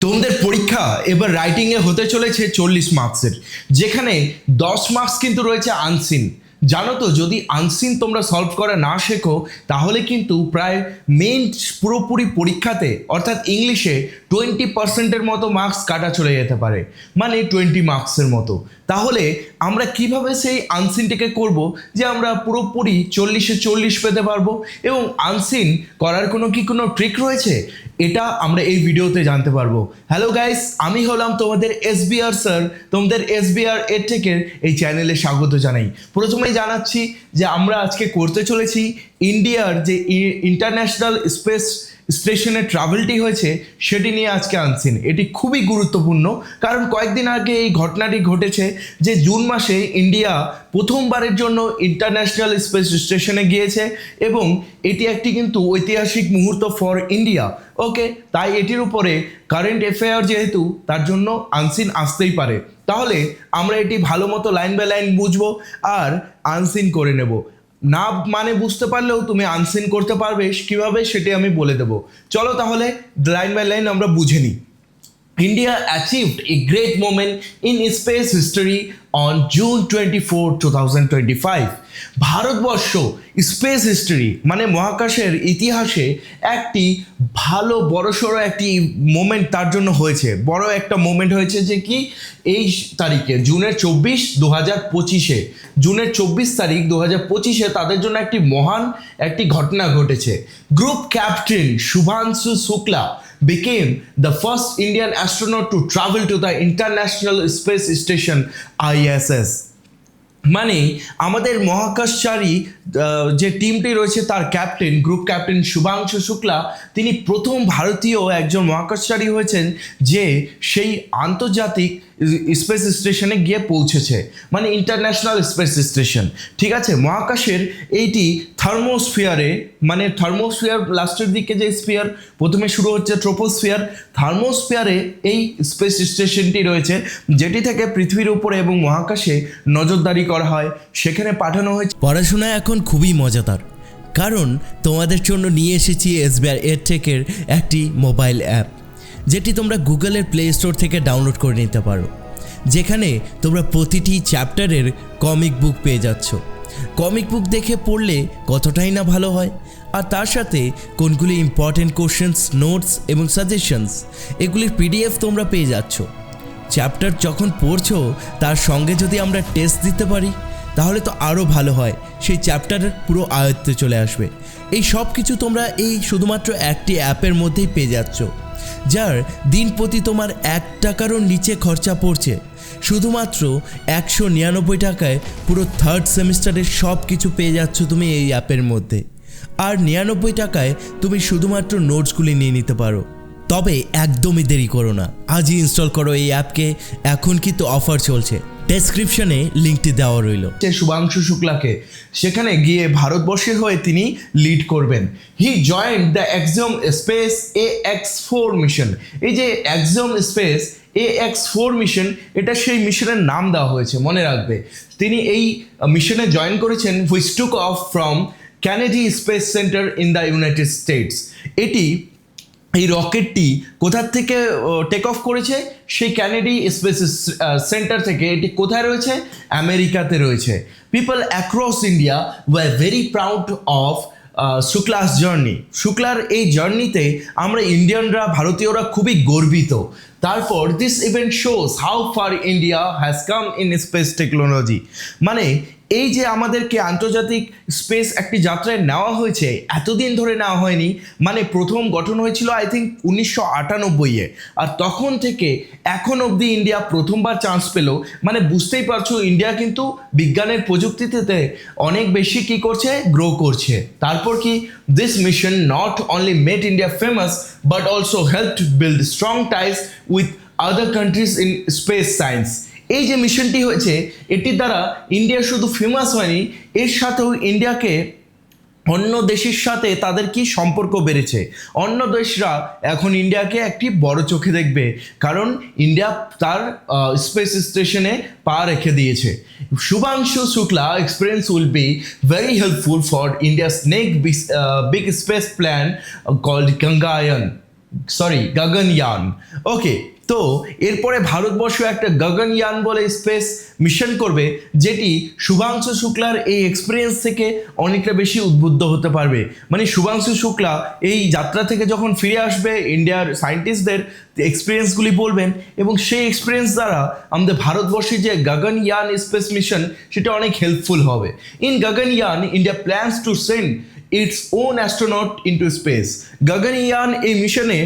তোমাদের পরীক্ষা এবার রাইটিংয়ে হতে চলেছে চল্লিশ মার্কসের যেখানে দশ মার্কস কিন্তু রয়েছে আনসিন জানো তো, যদি আনসিন তোমরা সলভ করা না শেখো, তাহলে কিন্তু প্রায় মেন পুরোপুরি পরীক্ষাতে, অর্থাৎ ইংলিশে টোয়েন্টি পার্সেন্টের মতো মার্কস কাটা চলে যেতে পারে। মানে টোয়েন্টি মার্কসের মতো। তাহলে আমরা কীভাবে সেই আনসিনটিকে করব যে আমরা পুরোপুরি চল্লিশে চল্লিশ পেতে পারব এবং আনসিন করার কোনো কি কোনো ট্রিক রয়েছে? এটা আমরা এই ভিডিওতে জানতে পারব। হ্যালো গাইস আমি হলাম তোমাদের এসবিআর স্যার তোমাদের এসবিআর এর থেকে এই চ্যানেলে স্বাগত জানাই। প্রথমেই জানাচ্ছি যে আমরা আজকে করতে চলেছি ইন্ডিয়ার যে ইন্টারন্যাশনাল স্পেস স্টেশনে ট্রাভেলটি হয়েছে, সেটি নিয়ে আজকে আনছেন এটি খুবই গুরুত্বপূর্ণ, কারণ কয়েকদিন আগে এই ঘটনাটি ঘটেছে যে জুন মাসে ইন্ডিয়া প্রথমবারের জন্য ইন্টারন্যাশনাল স্পেস স্টেশনে গিয়েছে এবং এটি একটি কিন্তু ঐতিহাসিক মুহূর্ত ফর ইন্ডিয়া ওকে তাই এটির উপরে কারেন্ট অ্যাফেয়ার যেহেতু, তার জন্য আনসিন আসতেই পারে। তাহলে আমরা এটি ভালো মতো লাইন বাই লাইন বুঝব আর আনসিন করে নেব। না মানে বুঝতে পারলেও তুমি আনসিন করতে পারবে, কীভাবে সেটি আমি বলে দেবো। চলো তাহলে লাইন বাই লাইন আমরা বুঝে নিই। India achieved a great moment in space history on June 24, 2025. Bharatvarsha space history মানে মহাকাশের ইতিহাসে একটি ভালো বড়সড় একটি মোমেন্ট তার জন্য হয়েছে। বড় একটা মোমেন্ট হয়েছে যে কি? এই তারিখে জুনের চব্বিশ দু হাজার পঁচিশে। জুনের চব্বিশ তারিখ দু হাজার পঁচিশে তাদের জন্য একটি মহান একটি ঘটনা ঘটেছে। Group captain Shubhanshu Shukla became the first Indian astronaut to travel to the International Space Station ISS. মানে আমাদের মহাকাশচারী যে টিমটি রয়েছে তার captain group captain Shubhanshu Shukla, তিনি প্রথম ভারতীয় একজন মহাকাশচারী হয়েছেন, যে সেই আন্তর্জাতিক স্পেস স্টেশনে গিয়ে পৌঁছেছে। মানে ইন্টারন্যাশনাল স্পেস স্টেশন ঠিক আছে? মহাকাশের এইটি থার্মোস্ফিয়ারে মানে থার্মোস্ফিয়ার লাস্টের দিকে যে স্ফিয়ার প্রথমে শুরু হচ্ছে ট্রোপোস্ফিয়ার থার্মোস্ফিয়ারে এই স্পেস স্টেশনটি রয়েছে, যেটি থেকে পৃথিবীর উপরে এবং মহাকাশে নজরদারি করা হয়। সেখানে পাঠানো হয়েছে। পড়াশোনা এখন খুবই মজাদার। কারণ তোমাদের জন্য নিয়ে এসেছি এসবিআর এয়ারটেকের একটি মোবাইল অ্যাপ যেটি তোমরা গুগলের প্লে স্টোর থেকে ডাউনলোড করে নিতে পারো। যেখানে তোমরা প্রতিটি চ্যাপ্টারের কমিক বুক পেয়ে যাচ্ছ। কমিক বুক দেখে পড়লে কতটাই না ভালো হয়? আর তার সাথে কোনগুলি ইম্পর্টেন্ট কোশ্চেন্স নোটস এবং সাজেশনস এগুলির পিডিএফ তোমরা পেয়ে যাচ্ছ। চ্যাপ্টার যখন পড়ছো, তার সঙ্গে যদি আমরা টেস্ট দিতে পারি, তাহলে তো আরও ভালো হয়। সেই চ্যাপ্টারের পুরো আয়ত্তে চলে আসবে। এই সব কিছু তোমরা এই শুধুমাত্র একটি অ্যাপের মধ্যেই পেয়ে যাচ্ছ, যার দিন প্রতি তোমার এক টাকারও নিচে খরচা পড়ছে। শুধুমাত্র একশো নিরানব্বই টাকায় পুরো থার্ড সেমিস্টারের সব কিছু পেয়ে যাচ্ছ তুমি এই অ্যাপের মধ্যে। আর নিরানব্বই টাকায় তুমি শুধুমাত্র নোটসগুলি নিয়ে নিতে পারো। তবে একদমই দেরি করো না। আজই ইনস্টল করো এই অ্যাপকে। এখন কিন্তু অফার চলছে। ডেসক্রিপশনে লিঙ্কটি দেওয়া রইল। শুভাংশু শুক্লাকে। সেখানে গিয়ে ভারতবর্ষের হয়ে তিনি লিড করবেন। He joined the Axiom space A X four mission. এই যে Axiom space A X four mission এটা সেই মিশনের নাম দেওয়া হয়েছে, মনে রাখবে। তিনি এই মিশনে জয়েন করেছেন which took off from Kennedy space center in the United States এটি, এই রকেটটি কোথার থেকে টেক অফ করেছে? সেই ক্যানেডি স্পেস সেন্টার থেকে। এটি কোথায় রয়েছে? আমেরিকাতে রয়েছে। People across India were very proud of Shukla's journey শুক্লার এই জার্নিতে আমরা ইন্ডিয়ানরা ভারতীয়রা খুবই গর্বিত। তারপর this event shows how far India has come in space technology মানে এই যে আমাদেরকে আন্তর্জাতিক স্পেস একটি যাত্রায় নেওয়া হয়েছে, এতদিন ধরে নেওয়া হয়নি। মানে প্রথম গঠন হয়েছিল আই থিঙ্ক উনিশশো আটানব্বইয়ে। আর তখন থেকে এখন অবধি ইন্ডিয়া প্রথমবার চান্স পেল। মানে বুঝতেই পারছ, ইন্ডিয়া কিন্তু বিজ্ঞানের প্রযুক্তিতে অনেক বেশি কি করছে? গ্রো করছে। তারপর কি? This mission not only made India famous but also help build strong ties with other countries in space science এই যে মিশনটি হয়েছে, এটির দ্বারা ইন্ডিয়া শুধু ফেমাস হয়নি, এর সাথেও ইন্ডিয়াকে অন্য দেশের সাথে তাদের কি সম্পর্ক বেড়েছে? অন্য দেশরা এখন ইন্ডিয়াকে একটি বড় চোখে দেখবে, কারণ ইন্ডিয়া তার স্পেস স্টেশনে পা রেখে দিয়েছে। Shubhanshu Shukla experience will be very helpful for India's next big space plan called Gangayan sorry Gaganyaan okay তো এরপরে ভারতবর্ষ একটা গগনয়ান বলে স্পেস মিশন করবে, যেটি শুভাংশু শুক্লার এই এক্সপিরিয়েন্স থেকে অনেকটা বেশি উদ্বুদ্ধ হতে পারবে। মানে শুভাংশু শুক্লা এই যাত্রা থেকে যখন ফিরে আসবে ইন্ডিয়ার সায়েন্টিস্টদের এক্সপিরিয়েন্সগুলি বলবেন, এবং সেই এক্সপিরিয়েন্স দ্বারা আমাদের ভারতবর্ষে যে গগনয়ান স্পেস মিশন সেটা অনেক হেল্পফুল হবে। In Gaganyaan India plans to send its own astronaut into space Gaganyaan এই মিশনে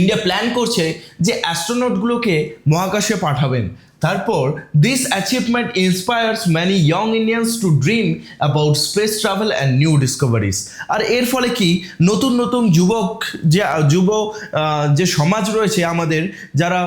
ইন্ডিয়া প্ল্যান করছে যে অ্যাস্ট্রোনটগুলোকে মহাকাশে পাঠাবেন। তারপর this achievement inspires many young Indians to dream about space travel and new discoveries আর এর ফলে কি? নতুন নতুন যুবক যে, যুব যে সমাজ রয়েছে আমাদের, যারা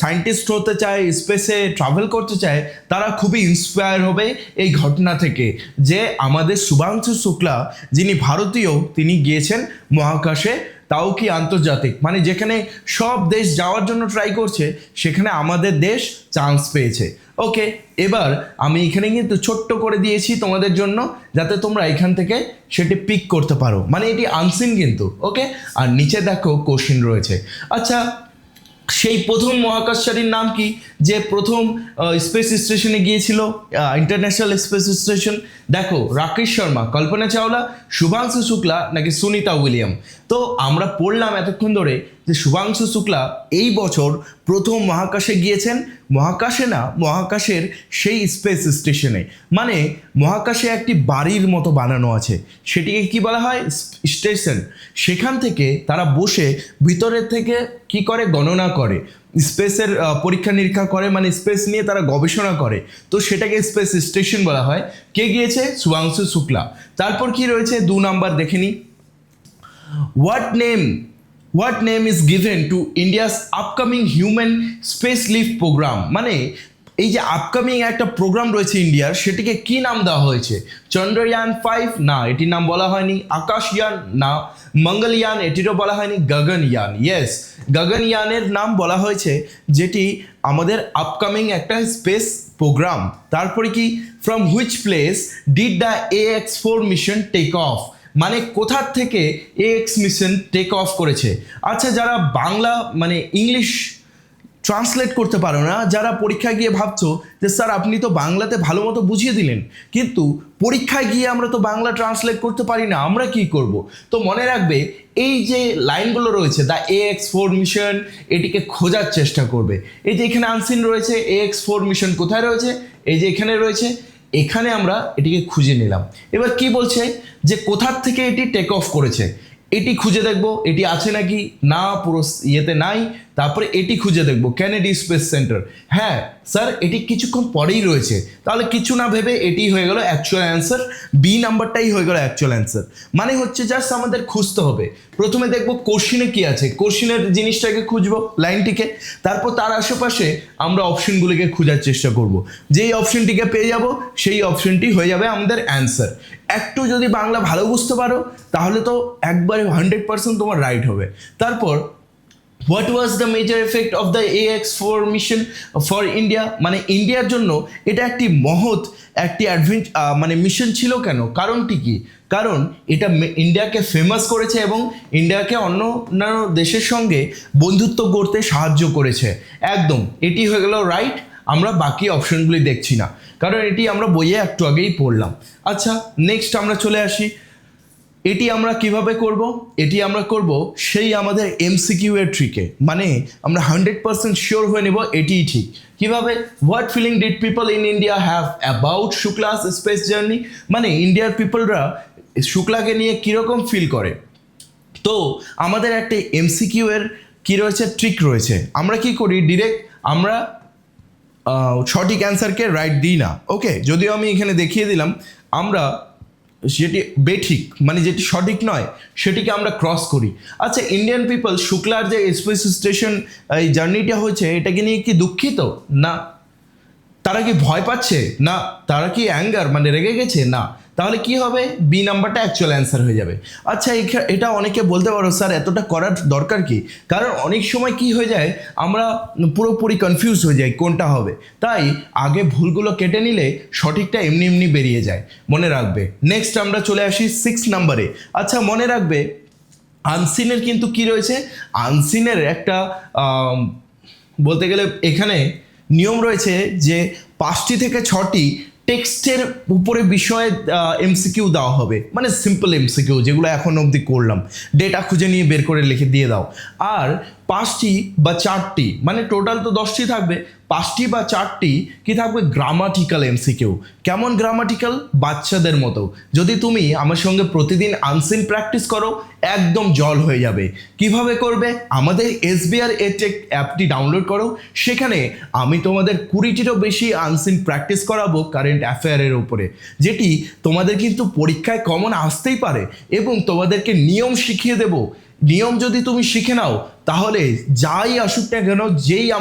সায়েন্টিস্ট হতে চায় স্পেসে ট্রাভেল করতে চায়, তারা খুবই ইন্সপায়ার হবে এই ঘটনা থেকে যে আমাদের শুভাংশু শুক্লা যিনি ভারতীয়, তিনি গিয়েছেন মহাকাশে তাও কি আন্তর্জাতিক? মানে যেখানে সব দেশ যাওয়ার জন্য ট্রাই করছে, সেখানে আমাদের দেশ চান্স পেয়েছে। ওকে এবার আমি এখানে কিন্তু ছোট্ট করে দিয়েছি তোমাদের জন্য, যাতে তোমরা এখান থেকে সেটি পিক করতে পারো। মানে এটি আনসিন কিন্তু ওকে আর নিচে দেখো কোশ্চিন রয়েছে। আচ্ছা সেই প্রথম মহাকাশচারীর নাম কি? যে প্রথম স্পেস স্টেশনে গিয়েছিল ইন্টারন্যাশনাল স্পেস স্টেশন দেখো, রাকেশ শর্মা, কল্পনা চাওলা, শুভাংশু শুক্লা নাকি সুনিতা উইলিয়াম। তো আমরা পড়লাম এতক্ষণ ধরে যে শুভাংশু শুক্লা এই বছর প্রথম মহাকাশে গিয়েছেন, মহাকাশে না, মহাকাশের সেই স্পেস স্টেশনে মানে মহাকাশে একটি বাড়ির মতো বানানো আছে। সেটিকে কি বলা হয়? স্টেশন সেখান থেকে তারা বসে ভিতরের থেকে কি করে? গণনা করে। স্পেসের পরীক্ষা নিরীক্ষা করে মানে স্পেস নিয়ে তারা গবেষণা করে। তো সেটাকে স্পেস স্টেশন বলা হয়। কে গিয়েছে? সুয়াংশু শুক্লা। তারপর কি রয়েছে? দু নাম্বার দেখে নিই what name name is given to India's upcoming human space space programme মানে এই যে আপকামিং একটা প্রোগ্রাম রয়েছে ইন্ডিয়ার সেটিকে কি নাম দেওয়া হয়েছে? চন্দ্রয়ান ফাইভ না, এটির নাম বলা হয়নি। আকাশয়ান? না। মঙ্গলয়ান? এটিরও বলা হয়নি। গগনয়ান? ইয়েস গগনয়ানের নাম বলা হয়েছে যেটি আমাদের আপকামিং একটা স্পেস প্রোগ্রাম তারপরে কি? From which place did the A X four mission take off মানে কোথার থেকে এক্স মিশন টেক অফ করেছে? আচ্ছা যারা বাংলা মানে ইংলিশ ট্রান্সলেট করতে পারো না, যারা পরীক্ষায় গিয়ে ভাবছ যে, স্যার, আপনি তো বাংলাতে ভালো মতো বুঝিয়ে দিলেন। কিন্তু পরীক্ষায় গিয়ে আমরা তো বাংলা ট্রান্সলেট করতে পারি না, আমরা কি করব? তো মনে রাখবে, এই যে লাইনগুলো রয়েছে the A X four mission এটিকে খোঁজার চেষ্টা করবে। এই যে এখানে আনসিন রয়েছে এ এক্স ফোর মিশন কোথায় রয়েছে? এই যে এখানে রয়েছে এখানে আমরা এটিকে খুঁজে নিলাম। এবার কি বলছে যে কোথার থেকে এটি টেক অফ করেছে? এটি খুঁজে দেখব, এটি আছে নাকি? না, পুরো ইয়েতে নাই। তারপরে এটি খুঁজে দেখব ক্যানেডি স্পেস সেন্টার হ্যাঁ স্যার, এটি কিছুক্ষণ পরেই রয়েছে। তাহলে কিছু না ভেবে এটি হয়ে গেল অ্যাকচুয়াল অ্যান্সার বি নাম্বারটাই হয়ে গেল অ্যাকচুয়াল অ্যান্সার মানে হচ্ছে জাস্ট আমাদের খুঁজতে হবে। প্রথমে দেখব কোশ্চিনে কি আছে। কোশ্চিনের জিনিসটাকে খুঁজবো লাইনটিকে তারপর তার আশেপাশে আমরা অপশনগুলিকে খোঁজার চেষ্টা করব। যেই অপশনটিকে পেয়ে যাব, সেই অপশনটি হয়ে যাবে আমাদের অ্যান্সার একটু যদি বাংলা ভালো বুঝতে পারো, তাহলে তো একবারে হান্ড্রেড পার্সেন্ট তোমার রাইট হবে। তারপর what was the major effect of the A X four mission for India মানে ইন্ডিয়ার জন্য এটা একটি মহৎ, একটি অ্যাডভেঞ্চ মানে মিশন ছিল কেন? কারণটি কি? কারণ এটা ইন্ডিয়াকে ফেমাস করেছে এবং ইন্ডিয়াকে অন্য অন্যান্য দেশের সঙ্গে বন্ধুত্ব করতে সাহায্য করেছে। একদম, এটি হয়ে গেল রাইট আমরা বাকি অপশনগুলি দেখছি না। কারণ এটি আমরা বইয়ে একটু আগেই পড়লাম। আচ্ছা নেক্সট আমরা চলে আসি। এটি আমরা কীভাবে করব? এটি আমরা করব সেই আমাদের এমসিকিউ এর ট্রিকে মানে আমরা হান্ড্রেড পার্সেন্ট শিওর হয়ে নেব এটিই ঠিক। কীভাবে? What feeling did people in India have about Shukla's space journey মানে ইন্ডিয়ার পিপলরা শুক্লাকে নিয়ে কীরকম ফিল করে? তো আমাদের একটা এমসিকিউ এর কি রয়েছে? ট্রিক রয়েছে। আমরা কি করি? ডিরেক্ট আমরা সঠিক অ্যান্সারকে রাইট দিই না। ওকে যদিও আমি এখানে দেখিয়ে দিলাম, আমরা যেটি বেঠিক মানে যেটি সঠিক নয়, সেটিকে আমরা ক্রস করি। আচ্ছা ইন্ডিয়ান পিপল শুক্লার যে স্পেস স্টেশন এই জার্নিটা হয়েছে, এটাকে নিয়ে কি দুঃখিত? না। তারা কি ভয় পাচ্ছে? না। তারা কি অ্যাঙ্গার মানে রেগে গেছে? না। তাহলে কি হবে? বি নাম্বারটা অ্যাকচুয়াল অ্যান্সার হয়ে যাবে। আচ্ছা এটা অনেকে বলতে পারো, স্যার, এতটা করার দরকার কি? কারণ অনেক সময় কি হয়ে যায়, আমরা পুরোপুরি কনফিউজ হয়ে যাই কোনটা হবে। তাই আগে ভুলগুলো কেটে নিলে সঠিকটা এমনি এমনি বেরিয়ে যায়। মনে রাখবে। নেক্সট আমরা চলে আসি সিক্স নাম্বারে আচ্ছা মনে রাখবে আনসিনের কিন্তু কি রয়েছে? আনসিনের একটা বলতে গেলে এখানে নিয়ম রয়েছে যে পাঁচটি থেকে ছটি টেক্সটের উপরে বিষয়ে এমসিকিউ দেওয়া হবে। মানে সিম্পল এমসিকিউ যেগুলো এখন অবধি করলাম। ডেটা খুঁজে নিয়ে বের করে লিখে দিয়ে দাও। আর পাঁচটি বা চারটি মানে টোটাল তো দশটি থাকবে। পাঁচটি বা চারটি কি থাকবে? গ্রামাটিক্যাল এমসিকিউ কেমন গ্রামাটিক্যাল বাচ্চাদের মতো। যদি তুমি আমার সঙ্গে প্রতিদিন আনসিন প্র্যাকটিস করো, একদম জল হয়ে যাবে। কীভাবে করবে? আমাদের এসবিআর এটেক অ্যাপটি ডাউনলোড করো। সেখানে আমি তোমাদের কুড়িটিরও বেশি আনসিন প্র্যাকটিস করাবো কারেন্ট অ্যাফেয়ারের উপরে। যেটি তোমাদের কিন্তু পরীক্ষায় কমন আসতেই পারে এবং তোমাদেরকে নিয়ম শিখিয়ে দেব। নিয়ম যদি তুমি শিখে নাও, তাহলে যাই আসুক না কেন, যেই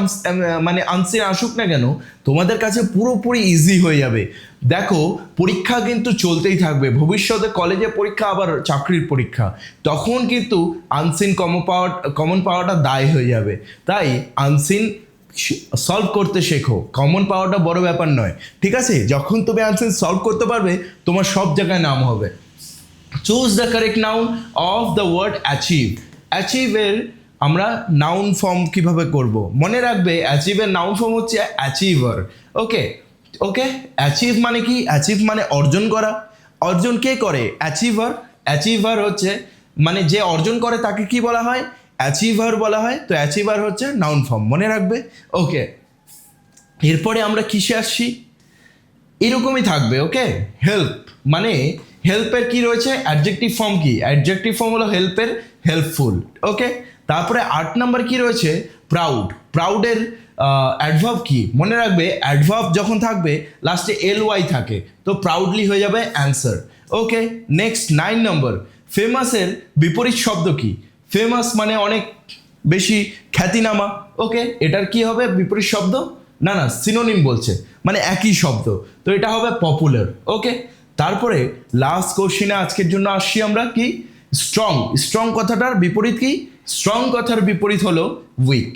মানে আনসিন আসুক না কেন, তোমাদের কাছে পুরোপুরি ইজি হয়ে যাবে। দেখো, পরীক্ষা কিন্তু চলতেই থাকবে। ভবিষ্যতে কলেজে পরীক্ষা, আবার চাকরির পরীক্ষা। তখন কিন্তু আনসিন কমন পাওয়ার কমন পাওয়াটা দায় হয়ে যাবে। তাই আনসিন সলভ করতে শেখো। কমন পাওয়াটা বড় ব্যাপার নয়। ঠিক আছে? যখন তুমি আনসিন সলভ করতে পারবে, তোমার সব জায়গায় নাম হবে। Choose the correct noun of the word achieve অ্যাচিভের আমরা নাউন ফর্ম কীভাবে করব? মনে রাখবে অ্যাচিভের নাউন ফর্ম হচ্ছে অ্যাচিভার ওকে ওকে অ্যাচিভ মানে কি? অ্যাচিভ মানে অর্জন করা। অর্জন কে করে? অ্যাচিভার অ্যাচিভার হচ্ছে মানে যে অর্জন করে তাকে কি বলা হয়? অ্যাচিভার বলা হয়। তো অ্যাচিভার হচ্ছে নাউন ফর্ম মনে রাখবে? ওকে এরপরে আমরা কিসে আসছি? এরকমই থাকবে ওকে হেল্প মানে হেল্পের কি রয়েছে? অ্যাডজেক্টিভ ফর্ম কি? অ্যাডজেক্টিভ ফর্ম হলো হেল্পের হেল্পফুল ওকে তারপরে আট নাম্বার কি রয়েছে? প্রাউড প্রাউডের অ্যাডভার্ব কি? মনে রাখবে অ্যাডভার্ব যখন থাকবে লাস্টে এল ওয়াই থাকে, তো প্রাউডলি হয়ে যাবে answer okay next nine number ফেমাসের বিপরীত শব্দ কি? ফেমাস মানে অনেক বেশি খ্যাতিনামা ওকে এটার কি হবে? বিপরীত শব্দ? না না সিনোনিম বলছে মানে একই শব্দ, তো এটা হবে পপুলার ওকে তারপরে লাস্ট কোশ্চিনে আজকের জন্য আসছি আমরা কি? স্ট্রং স্ট্রং কথাটার বিপরীত কি? স্ট্রং কথার বিপরীত হলো উইক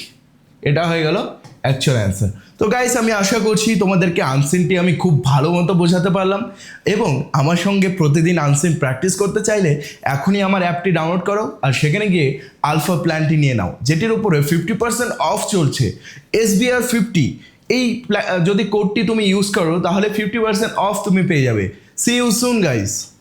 এটা হয়ে গেল অ্যাকচুয়াল অ্যান্সার তো গাইস আমি আশা করছি তোমাদেরকে আনসিনটি আমি খুব ভালো মতো বোঝাতে পারলাম এবং আমার সঙ্গে প্রতিদিন আনসিন প্র্যাকটিস করতে চাইলে এখনই আমার অ্যাপটি ডাউনলোড করো আর সেখানে গিয়ে আলফা প্ল্যানটি নিয়ে নাও, যেটির উপরে ফিফটি পার্সেন্ট অফ চলছে। এসবিআর ফিফটি এই যদি কোডটি তুমি ইউজ করো, তাহলে ফিফটি পার্সেন্ট অফ তুমি পেয়ে যাবে। See you soon guys.